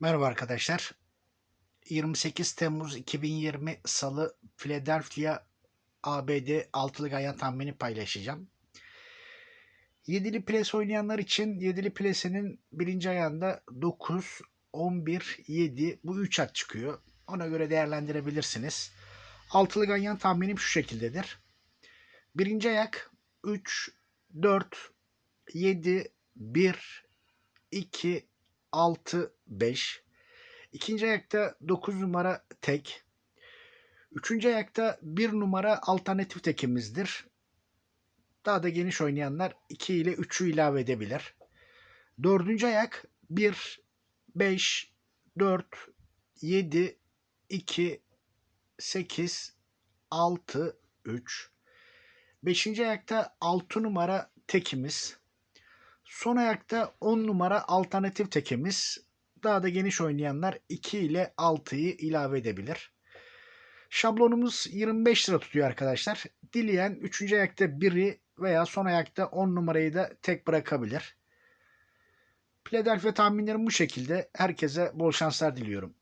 Merhaba arkadaşlar. 28 Temmuz 2020 Salı Philadelphia ABD altılı ganyan tahmini paylaşacağım. Yedili ples oynayanlar için yedili plesenin birinci ayağında 9, 11, 7 bu 3 at çıkıyor. Ona göre değerlendirebilirsiniz. Altılı ganyan tahminim şu şekildedir. Birinci ayak 3, 4, 7, 1, 2, 6, 5. İkinci ayakta 9 numara tek. Üçüncü ayakta 1 numara alternatif tekimizdir. Daha da geniş oynayanlar 2 ile 3'ü ilave edebilir. Dördüncü ayak 1, 5, 4, 7, 2, 8, 6, 3. Beşinci ayakta 6 numara tekimiz. Son ayakta 10 numara alternatif tekimiz. Daha da geniş oynayanlar 2 ile 6'yı ilave edebilir. Şablonumuz 25 lira tutuyor arkadaşlar. Dileyen 3. ayakta 1'i veya son ayakta 10 numarayı da tek bırakabilir. Philadelphia tahminlerim bu şekilde. Herkese bol şanslar diliyorum.